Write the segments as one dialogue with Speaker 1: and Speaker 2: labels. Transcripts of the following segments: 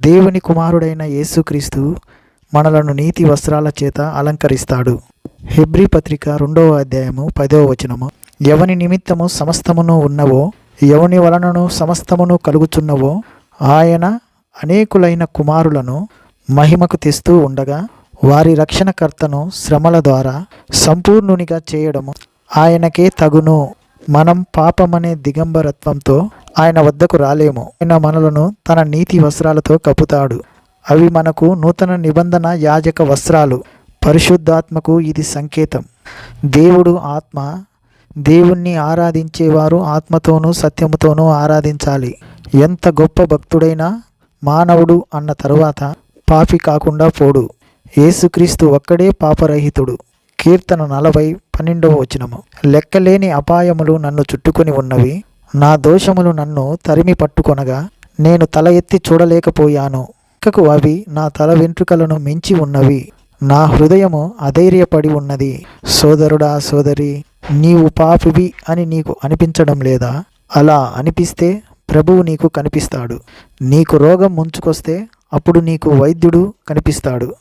Speaker 1: దేవుని కుమారుడైన యేసుక్రీస్తు మనలను నీతి వస్త్రాల చేత అలంకరిస్తాడు. హెబ్రీ పత్రిక రెండవ అధ్యాయము పదవ వచనము. ఎవని నిమిత్తము సమస్తమును ఉన్నవో ఎవని వలనను సమస్తమును కలుగుచున్నవో ఆయన అనేకులైన కుమారులను మహిమకు తెస్తూ ఉండగా వారి రక్షణకర్తను శ్రమల ద్వారా సంపూర్ణునిగా చేయడము. ఆయనకే తగును. మనం పాపమనే దిగంబరత్వంతో ఆయన వద్దకు రాలేము. ఆయన మనలను తన నీతి వస్త్రాలతో కప్పుతాడు. అవి మనకు నూతన నిబంధన యాజక వస్త్రాలు. పరిశుద్ధాత్మకు ఇది సంకేతం. దేవుడు ఆత్మ. దేవుణ్ణి ఆరాధించేవారు ఆత్మతోనూ సత్యముతోనూ ఆరాధించాలి. ఎంత గొప్ప భక్తుడైనా మానవుడు అన్న తరువాత పాపి కాకుండా పోడు. యేసుక్రీస్తు ఒక్కడే పాపరహితుడు. కీర్తన నలభై పన్నెండవ వచనము. లెక్కలేని అపాయములు నన్ను చుట్టుకొని ఉన్నవి. నా దోషములు నన్ను తరిమి పట్టుకొనగా నేను తల ఎత్తి చూడలేకపోయాను. పక్కకు అవి నా తల వెంట్రుకలను మించి ఉన్నవి. నా హృదయము అధైర్యపడి ఉన్నది. సోదరుడా సోదరి నీవు పాపివి అని నీకు అనిపించడం లేదా? అలా అనిపిస్తే ప్రభువు నీకు కనిపిస్తాడు. నీకు రోగం ముంచుకొస్తే అప్పుడు నీకు వైద్యుడు కనిపిస్తాడు.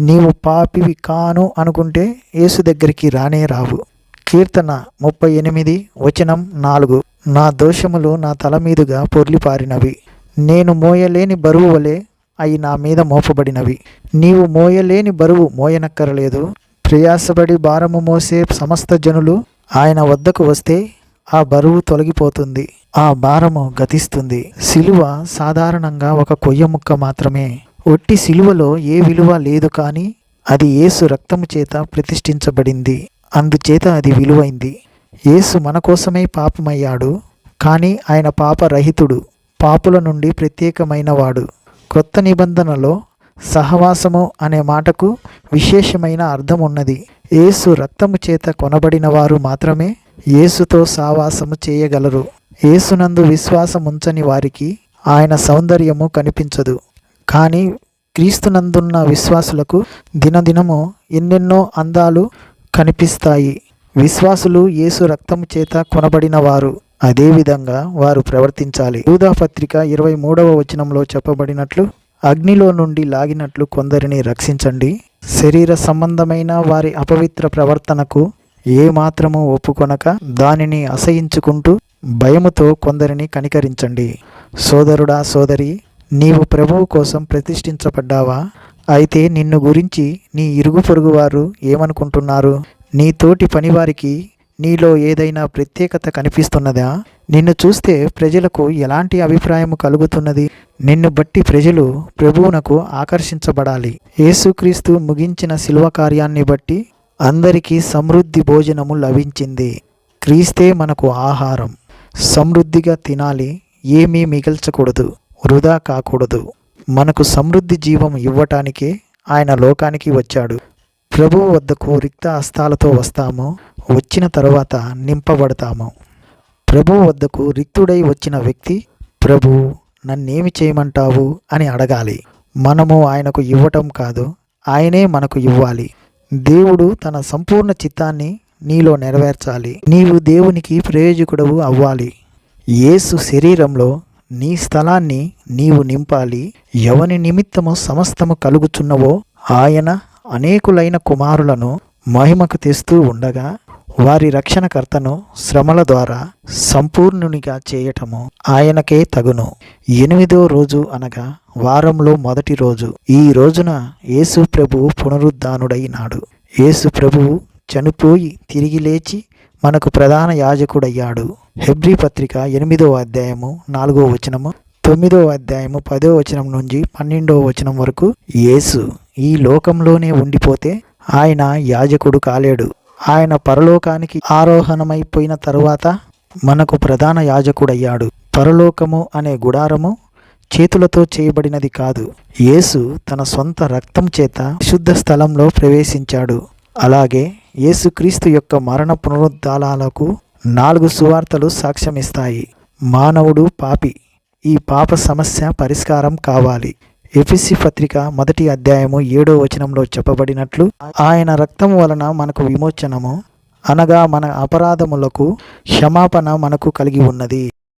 Speaker 1: నీవు పాపివి కాను అనుకుంటే యేసు దగ్గరికి రానే రావు. కీర్తన ముప్పై ఎనిమిది వచనం నాలుగు. నా దోషములు నా తల మీదుగా పొర్లిపారినవి. నేను మోయలేని బరువు వలె అయి నా మీద మోపబడినవి. నీవు మోయలేని బరువు మోయనక్కరలేదు. ప్రయాసపడి భారము మోసే సమస్త జనులు ఆయన వద్దకు వస్తే ఆ బరువు తొలగిపోతుంది. ఆ భారము గతిస్తుంది. సిలువ సాధారణంగా ఒక కొయ్య ముక్క మాత్రమే. ఒట్టి సిలువలో ఏ విలువ లేదు కానీ అది యేసు రక్తము చేత ప్రతిష్ఠించబడింది. అందుచేత అది విలువైంది. యేసు మన కోసమే పాపమయ్యాడు కానీ ఆయన పాపరహితుడు పాపుల నుండి ప్రత్యేకమైనవాడు. కొత్త నిబంధనలో సహవాసము అనే మాటకు విశేషమైన అర్థం ఉన్నది యేసు రక్తము చేత కొనబడిన వారు మాత్రమే యేసుతో సావాసము చేయగలరు. యేసునందు విశ్వాసముంచని వారికి ఆయన సౌందర్యము కనిపించదు. కానీ క్రీస్తునందున్న విశ్వాసులకు దినదినము ఎన్నెన్నో అందాలు కనిపిస్తాయి. విశ్వాసులు యేసు రక్తము చేత కొనబడిన వారు అదేవిధంగా వారు ప్రవర్తించాలి. పత్రిక ఇరవై మూడవ వచనంలో చెప్పబడినట్లు అగ్నిలో నుండి లాగినట్లు కొందరిని రక్షించండి. శరీర సంబంధమైన వారి అపవిత్ర ప్రవర్తనకు ఏ మాత్రము ఒప్పుకొనక దానిని అసహించుకుంటూ భయముతో కొందరిని కనికరించండి. సోదరుడా సోదరి నీవు ప్రభువు కోసం ప్రతిష్ఠించబడ్డావా? అయితే నిన్ను గురించి నీ ఇరుగు పొరుగు వారు ఏమనుకుంటున్నారు? నీ తోటి పనివారికి నీలో ఏదైనా ప్రత్యేకత కనిపిస్తున్నదా? నిన్ను చూస్తే ప్రజలకు ఎలాంటి అభిప్రాయం కలుగుతున్నది? నిన్ను బట్టి ప్రజలు ప్రభువునకు ఆకర్షించబడాలి. యేసుక్రీస్తు ముగించిన శిల్వ కార్యాన్ని బట్టి అందరికీ సమృద్ధి భోజనము లభించింది. క్రీస్తే మనకు ఆహారం. సమృద్ధిగా తినాలి. ఏమీ మిగల్చకూడదు. వృధా కాకూడదు. మనకు సమృద్ధి జీవం ఇవ్వటానికే ఆయన లోకానికి వచ్చాడు. ప్రభువు వద్దకు రిక్త హస్తాలతో వస్తాము వచ్చిన తర్వాత నింపబడతాము. ప్రభువు వద్దకు రిక్తుడై వచ్చిన వ్యక్తి ప్రభు నన్నేమి చేయమంటావు? అని అడగాలి. మనము ఆయనకు ఇవ్వటం కాదు ఆయనే మనకు ఇవ్వాలి. దేవుడు తన సంపూర్ణ చిత్తాన్ని నీలో నెరవేర్చాలి. నీవు దేవునికి ప్రయోజకుడవు అవ్వాలి. యేసు శరీరంలో నీ స్థలాన్ని నీవు నింపాలి. ఎవని నిమిత్తము సమస్తము కలుగుచున్నవో ఆయన అనేకులైన కుమారులను మహిమకు తెస్తూ ఉండగా వారి రక్షణకర్తను శ్రమల ద్వారా సంపూర్ణునిగా చేయటము ఆయనకే తగును. ఎనిమిదో రోజు అనగా వారంలో మొదటి రోజు. ఈ రోజున యేసు ప్రభువు పునరుద్ధానుడైనాడు. యేసు ప్రభువు చనిపోయి తిరిగి లేచి మనకు ప్రధాన యాజకుడయ్యాడు. హెబ్రీ పత్రిక ఎనిమిదో అధ్యాయము నాలుగో వచనము తొమ్మిదో అధ్యాయము పదో వచనం నుంచి పన్నెండో వచనం వరకు యేసు ఈ లోకంలోనే ఉండిపోతే ఆయన యాజకుడు కాలేడు. ఆయన పరలోకానికి ఆరోహణమైపోయిన తరువాత మనకు ప్రధాన యాజకుడయ్యాడు. పరలోకము అనే గుడారము చేతులతో చేయబడినది కాదు. యేసు తన సొంత రక్తం చేత శుద్ధ స్థలంలో ప్రవేశించాడు. అలాగే యేసుక్రీస్తు యొక్క మరణ పునరుద్ధాలకు నాలుగు సువార్తలు సాక్ష్యమిస్తాయి. మానవుడు పాపి. ఈ పాప సమస్య పరిష్కారం కావాలి. ఎఫిసి పత్రిక మొదటి అధ్యాయము ఏడో వచనంలో చెప్పబడినట్లు ఆయన రక్తము వలన మనకు విమోచనము అనగా మన అపరాధములకు క్షమాపణ మనకు కలిగి ఉన్నది.